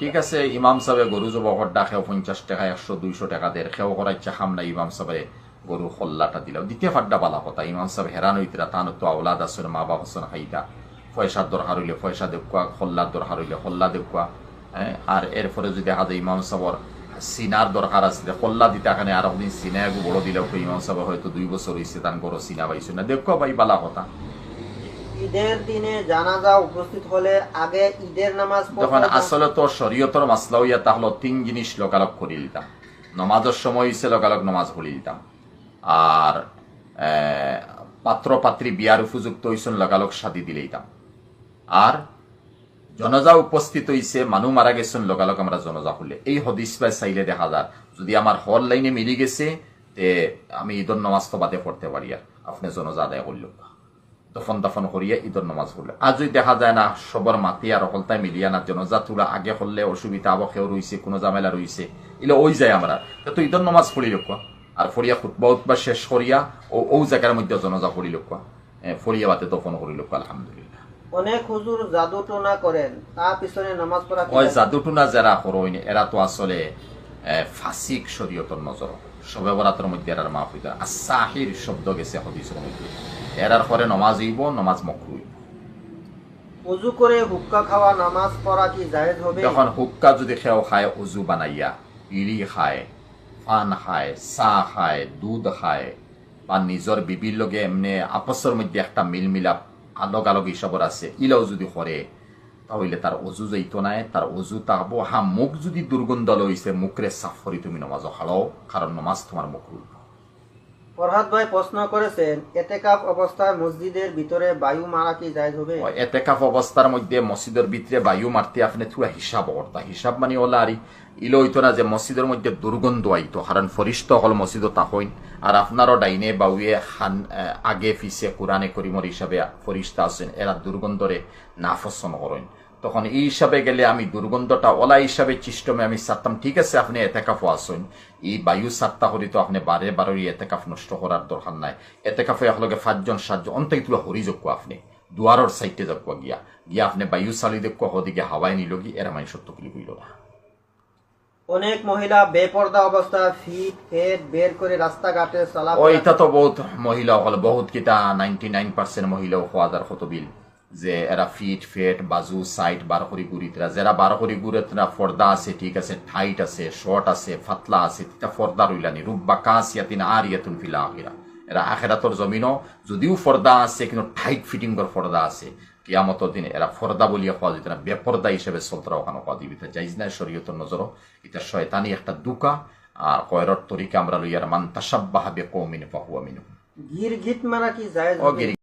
ঠিক আছে, ইমাম সাহেব গরু জবকর ডাকেও পঞ্চাশ টাকা, একশো, দুইশো টাকা দের খেও করার ইচ্ছা খাম না ইমাম সাহেব গরু খল্লাটা দিলাম দ্বিতীয় ফাড্ডা বালা কথা, ইমাম সাহেব হেরান হইতরা তান তো আওলাদ আসলে মা বাবা হসন খাইতা পয়সার দরকার হইলে পয়সা দেখুয়া খল্লার দরকার হইলে খল্লা দেখুয়া হ্যাঁ আর এরপরে যদি হাতে ইমাম সাহেবর সিনার দরকার আছে খল্লা দিতে এখানে আর একদিন সিনা বড় দিলেও তো ইমাম সাহেব হয়তো দুই বছর হয়েছে তার বড় সিনা পাইছে। না দেখুয়া ভাই বালা কথা। ঈদের দিনে জানাজা উপস্থিত হলে আগে ঈদের নামাজ যখন আসলে তো শরীয়তর মাসলা হইয়া তাহলে তিন জিনিস লোকালক করে দিতাম। নমাজের সময় হইছে লোকালক নমাজ পড়ে দিতাম। আর পাত্র পাত্রী বিয়ার উপযুক্ত হইছেন লোকালক সাদি দিলে দিতাম। আর জনজা উপস্থিত হইছে মানুষ মারা গেছেন লোকালক আমরা জনজা হলে এই হদিস পাই চাইলে দেখা যায় যদি আমার হল লাইনে মিলি গেছে তে আমি ঈদর নমাজ তো বাদে পড়তে পারি আর। আপনি জনজা আদায় করল দফন দফন করিয়া ঈদর নমাজ পড়লে আর যদি দেখা যায় না সবর মাতি আর অকলতায় মিলিয়া না জনজা তুলা আগে করলে অসুবিধা আবকেও রইছে কোনো জামেলা রইছে ইলে ওই যায় আমরা তো ঈদর নামাজ পড়ি লোকা আর ফরিয়া খুতবা উতবা শেষ করিয়া ও ও জায়গার মধ্যে জনজা পড়ি লোকা ফরিয়া বাতে দফন করি লোক আলহামদুলিল্লাহ। অনেক হুজুর জাদু টোনা করেন তা পিছনে নামাজ পড়া ওই জায়েজ? জাদুটুনা যারা করইন এরা তো আসলে ফাসিক শরীয়তর নজর। সবে বরাতের মধ্যে এরার মাফ হইতে। আসাহির শব্দ গেছে হদিসের মধ্যে। এরার পরে নমাজ হইব নমাজ মকরুই উজু করে হুক্কা খাওয়া নামাজ পড়া কি জায়েজ হবে? যখন হুক্কা যদি খেও খায় উজু বানাইয়া বিড়ি খায় পান খায় চাহ খায় দুধ খায় বা নিজর বিবির লগে এমনি আপসের মধ্যে একটা মিল মিলাপ আলগ আলগ হিসাবর আছে ইলাও যদি করে তাহলে তার অজু যাইত নাই, তার অজু তাকবো হা, মুখ যদি দুর্গন্ধ লইছে, মুখরে সাফ করি তুমি নমাজ হারাও, কারণ নমাজ তোমার মুখ ফরহাদ ভাই প্রশ্ন করেছেন এতেকাফ অবস্থায় মসজিদের ভিতরে বায়ু মারা কি জায়েজ হবে? এতেকাফ অবস্থার মধ্যে মসজিদের ভিতরে বায়ু মারতে আপনি থুয়া হিসাব অর্থা হিসাব মানে ওলা আরি, ইলো হইতো না যে মসজিদের মধ্যে দুর্গন্ধ আইতো কারণ ফরিস্ত হল মসজিদ তাহইন আর আপনারও ডাইনে বাউয়ে খান আগে ফিসে কোরআনে করিমর হিসাবে ফরিস্তা আছেন, এরা দুর্গন্ধরে নাফসন করেন। তখন এই হিসাবে গেলে আমি দুর্গন্ধটা ওলা হিসাবে চিষ্টমে আমি সারতাম ঠিক আছে আপনি এতেকাফও আসেন। এই বায়ু সাতটা করি তো আপনি বারে বারে এতেকাফ নষ্ট করার দরকার নাই। এতেকাফে একলগে পাঁচজন সাতজন অন্তই তুলা হরি যোগ্য আপনি দুয়ারর সাইডে যাক গিয়া। গিয়া আপনি বায়ু চালি দেখ হদিকে হাওয়াই নিল কি এরা সত্য কিলি হইল না। অনেক মহিলা বেপর্দা অবস্থায় ফিট ফেট বের করে রাস্তাঘাটে ও চলাফেরা এটা তো বহুত মহিলা হল বহুত কিটা নাইনটি নাইন পার্সেন্ট মহিলা খোয়াদার কত বিল। যে এরা ফিট ফেট বাজু সাইড বার করি গুড়িতরা যারা বার করি গুড়িতরা ফর্দা আছে ঠিক আছে টাইট আছে শর্ট আছে ফাতলা আছে তিতা ফর্দা রইলানি রুব্বা কাস ইয়াতিন আর ইয়াতুন ফিলা আখিরা। এরা আখেরাতর জমিনও যদিও ফর্দা আছে কিন্তু টাইট ফিটিং কর ফর্দা আছে। কিয়ামতর দিনে এরা ফর্দা বলিয়া খাওয়া যেত না বেপর্দা হিসেবে চলতরা ওখানে খাওয়া দিবি? যাইজ না শরীয়তর নজর এটা শয়তানি একটা দুকা আর কয়রর তরিকা আমরা লইয়ার মান তাসাব্বাহা বে কৌমিন ফাহুয়া মিনু গির গিট মারা কি গিরি